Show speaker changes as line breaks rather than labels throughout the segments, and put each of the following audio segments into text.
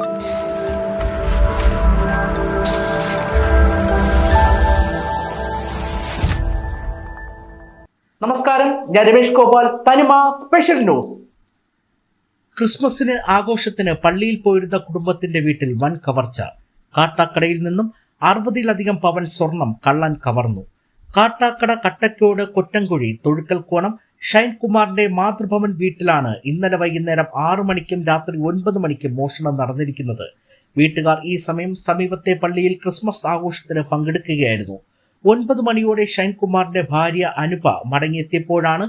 നമസ്കാരം. ഞാൻ രമേഷ് ഗോപാൽ. തനിമ സ്പെഷ്യൽ ന്യൂസ് ക്രിസ്മസിന് ആഘോഷത്തിന് പള്ളിയിൽ പോയിരുന്ന കുടുംബത്തിന്റെ വീട്ടിൽ വൻ കവർച്ച. കാട്ടാക്കടയിൽ നിന്നും അറുപതിലധികം പവൻ സ്വർണം കള്ളൻ കവർന്നു. കാട്ടാക്കട കട്ടക്കോട് കൊറ്റൻകുഴി തൊഴുക്കൽക്കോണം ഷൈൻ കുമാറിന്റെ മാതൃഭവൻ വീട്ടിലാണ് ഇന്നലെ വൈകുന്നേരം ആറു മണിക്കും രാത്രി ഒൻപത് മണിക്കും മോഷണം നടന്നിരിക്കുന്നത്. വീട്ടുകാർ ഈ സമയം സമീപത്തെ പള്ളിയിൽ ക്രിസ്മസ് ആഘോഷത്തിന് പങ്കെടുക്കുകയായിരുന്നു. ഒൻപത് മണിയോടെ ഷൈൻകുമാറിന്റെ ഭാര്യ അനുപ മടങ്ങിയെത്തിയപ്പോഴാണ്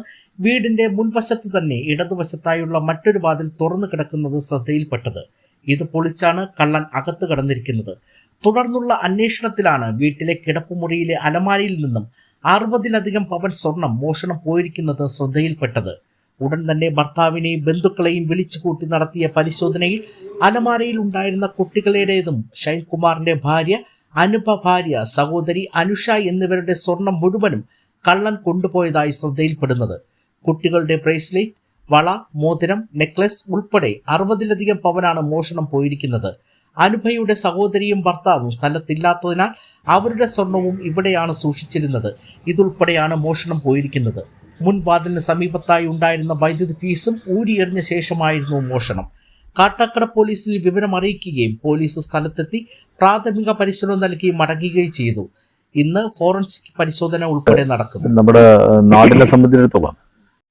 വീടിന്റെ മുൻവശത്ത് തന്നെ ഇടതുവശത്തായുള്ള മറ്റൊരു വാതിൽ തുറന്നു കിടക്കുന്നത് ശ്രദ്ധയിൽപ്പെട്ടത്. ഇത് പൊളിച്ചാണ് കള്ളൻ അകത്ത് കടന്നിരിക്കുന്നത്. തുടർന്നുള്ള അന്വേഷണത്തിലാണ് വീട്ടിലെ കിടപ്പുമുറിയിലെ അലമാരിയിൽ നിന്നും അറുപതിലധികം പവൻ സ്വർണം മോഷണം പോയിരിക്കുന്നത് ശ്രദ്ധയിൽപ്പെട്ടത്. ഉടൻ തന്നെ ഭർത്താവിനെയും ബന്ധുക്കളെയും വിളിച്ചു കൂട്ടി നടത്തിയ പരിശോധനയിൽ അലമാരയിൽ ഉണ്ടായിരുന്ന കുട്ടികളുടേതും ഷൈൻകുമാറിന്റെ ഭാര്യ അനുപ ഭാര്യ സഹോദരി അനുഷ എന്നിവരുടെ സ്വർണം മുഴുവനും കള്ളൻ കൊണ്ടുപോയതായി ശ്രദ്ധയിൽപ്പെടുന്നത്. കുട്ടികളുടെ ബ്രേസ്ലെറ്റ് വള മോതിരം നെക്ലസ് ഉൾപ്പെടെ അറുപതിലധികം പവനാണ് മോഷണം പോയിരിക്കുന്നത്. അനുഭയുടെ സഹോദരിയും ഭർത്താവും സ്ഥലത്തില്ലാത്തതിനാൽ അവരുടെ സ്വർണവും ഇവിടെയാണ് സൂക്ഷിച്ചിരുന്നത്. ഇതുൾപ്പെടെയാണ് മോഷണം പോയിരിക്കുന്നത്. മുൻ വാതിലിന് സമീപത്തായി ഉണ്ടായിരുന്ന വൈദ്യുതി ഫീസും ഊരിയെറിഞ്ഞ ശേഷമായിരുന്നു മോഷണം. കാട്ടാക്കട പോലീസിൽ വിവരം അറിയിക്കുകയും പോലീസ് സ്ഥലത്തെത്തി പ്രാഥമിക പരിശോധന നൽകി മടങ്ങുകയും ചെയ്തു. ഇന്ന് ഫോറൻസിക് പരിശോധന ഉൾപ്പെടെ നടക്കും.
നമ്മുടെ നാടിനെ സംബന്ധിച്ചിടത്തോളം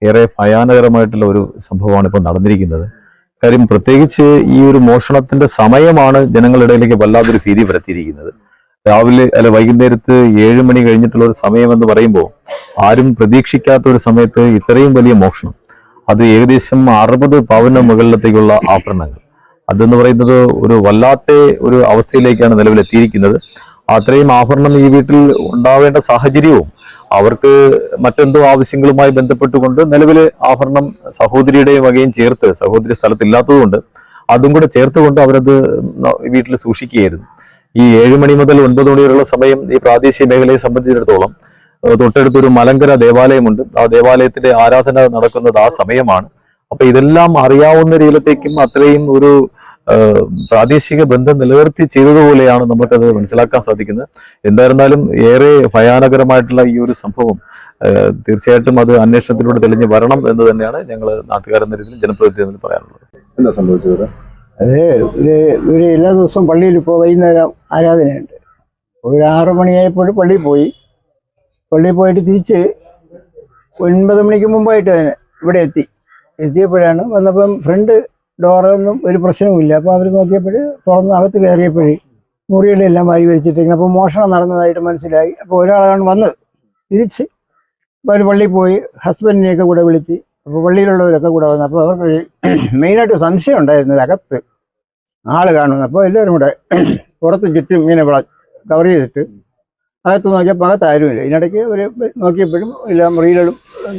ഏറെ ഭയാനകരമായിട്ടുള്ള ഒരു സംഭവമാണ് ഇപ്പോൾ നടന്നിരിക്കുന്നത്. കാര്യം പ്രത്യേകിച്ച് ഈ ഒരു മോഷണത്തിന്റെ സമയമാണ് ജനങ്ങളിടയിലേക്ക് വല്ലാതൊരു ഭീതി പരത്തിയിരിക്കുന്നത്. രാവിലെ അല്ല വൈകുന്നേരത്ത് ഏഴ് മണി കഴിഞ്ഞിട്ടുള്ള ഒരു സമയം എന്ന് പറയുമ്പോൾ ആരും പ്രതീക്ഷിക്കാത്ത ഒരു സമയത്ത് ഇത്രയും വലിയ മോഷണം. അത് ഏകദേശം അറുപത് പവന മുകളിലത്തേക്കുള്ള ആഭരണങ്ങൾ. അതെന്ന് പറയുന്നത് ഒരു വല്ലാത്ത ഒരു അവസ്ഥയിലേക്കാണ് നിലവിലെത്തിയിരിക്കുന്നത്. അത്രയും ആഭരണം ഈ വീട്ടിൽ ഉണ്ടാവേണ്ട സാഹചര്യവും അവർക്ക് മറ്റെന്തോ ആവശ്യങ്ങളുമായി ബന്ധപ്പെട്ടുകൊണ്ട് നിലവിൽ ആഭരണം സഹോദരിയുടെയും വകയും ചേർത്ത് സഹോദരി സ്ഥലത്തില്ലാത്തതുകൊണ്ട് അതും കൂടെ ചേർത്തുകൊണ്ട് അവരത് വീട്ടിൽ സൂക്ഷിക്കുകയായിരുന്നു. ഈ ഏഴ് മണി മുതൽ ഒൻപത് മണി വരെയുള്ള സമയം ഈ പ്രാദേശിക മേഖലയെ സംബന്ധിച്ചിടത്തോളം തൊട്ടടുത്തൊരു മലങ്കര ദേവാലയമുണ്ട്. ആ ദേവാലയത്തിന്റെ ആരാധന നടക്കുന്നത് ആ സമയമാണ്. അപ്പൊ ഇതെല്ലാം അറിയാവുന്ന രീതിയിലത്തേക്കും അത്രയും ഒരു പ്രാദേശിക ബന്ധം നിലനിർത്തി ചെയ്തതുപോലെയാണ് നമുക്കത് മനസ്സിലാക്കാൻ സാധിക്കുന്നത്. എന്തായിരുന്നാലും ഏറെ ഭയാനകരമായിട്ടുള്ള ഈ ഒരു സംഭവം തീർച്ചയായിട്ടും അത് അന്വേഷണത്തിലൂടെ തെളിഞ്ഞ് വരണം എന്ന് തന്നെയാണ് ഞങ്ങൾ നാട്ടുകാരെന്ന രീതിയിൽ ജനപ്രതിനിധി എന്ന് പറയാനുള്ളത്
എന്താ സംഭവിച്ചത്?
അത് ഒരു ഒരു എല്ലാ ദിവസവും പള്ളിയിൽ ഇപ്പോൾ വൈകുന്നേരം ആരാധനയുണ്ട്. ഒരു ആറ് മണിയായപ്പോൾ പള്ളിയിൽ പോയി. പള്ളിയിൽ പോയിട്ട് തിരിച്ച് ഒൻപത് മണിക്ക് മുമ്പായിട്ട് തന്നെ ഇവിടെ എത്തി. എത്തിയപ്പോഴാണ് വന്നപ്പം ഫ്രണ്ട് ഡോറൊന്നും ഒരു പ്രശ്നവുമില്ല. അപ്പോൾ അവർ നോക്കിയപ്പോൾ തുറന്ന് അകത്ത് കയറിയപ്പോഴേ മുറികളെല്ലാം വാരി വലിച്ചിട്ടിരിക്കണം അപ്പോൾ മോഷണം നടന്നതായിട്ട് മനസ്സിലായി. അപ്പോൾ ഒരാളാണ് വന്നത്. തിരിച്ച് അപ്പോൾ അവർ പള്ളിയിൽ പോയി ഹസ്ബൻഡിനെയൊക്കെ കൂടെ വിളിച്ച് അപ്പോൾ പള്ളിയിലുള്ളവരൊക്കെ കൂടെ വന്നു. അപ്പോൾ അവർക്ക് മെയിനായിട്ട് സംശയം ഉണ്ടായിരുന്നത് അകത്ത് ആൾ കാണുന്നു അപ്പോൾ എല്ലാവരും കൂടെ പുറത്ത് ചുറ്റും ഇങ്ങനെ വിള കവർ ചെയ്തിട്ട് അകത്ത് നോക്കിയപ്പോൾ അകത്ത് ആരുമില്ല. ഇതിനിടയ്ക്ക് അവർ നോക്കിയപ്പോഴും എല്ലാം മുറിയിലും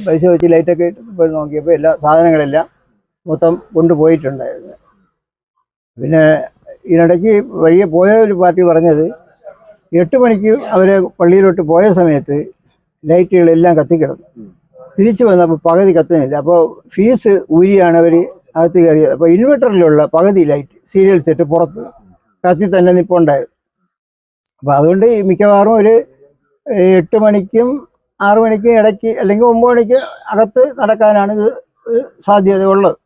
പരിശോധിച്ച് ലൈറ്റൊക്കെ ഇട്ട് നോക്കിയപ്പോൾ എല്ലാ സാധനങ്ങളെല്ലാം മൊത്തം കൊണ്ടുപോയിട്ടുണ്ടായിരുന്നു. പിന്നെ ഇതിനിടയ്ക്ക് വഴിയെ പോയ ഒരു പാർട്ടി പറഞ്ഞത് എട്ട് മണിക്ക് അവർ പള്ളിയിലോട്ട് പോയ സമയത്ത് ലൈറ്റുകളെല്ലാം കത്തിക്കിടന്നു. തിരിച്ചു വന്നപ്പോൾ പകുതി കത്തുന്നില്ല. അപ്പോൾ ഫീസ് ഊരിയാണ് അവർ അകത്ത് കയറിയത്. അപ്പോൾ ഇൻവെർട്ടറിലുള്ള പകുതി ലൈറ്റ് സീരിയൽ സെറ്റ് പുറത്ത് കത്തി തന്നെ നിപ്പുണ്ടായിരുന്നു. അപ്പോൾ അതുകൊണ്ട് മിക്കവാറും ഒരു എട്ട് മണിക്കും ആറു മണിക്കും ഇടയ്ക്ക് അല്ലെങ്കിൽ ഒമ്പത് മണിക്ക് അകത്ത് നടക്കാനാണ് ഇത് സാധ്യത ഉള്ളത്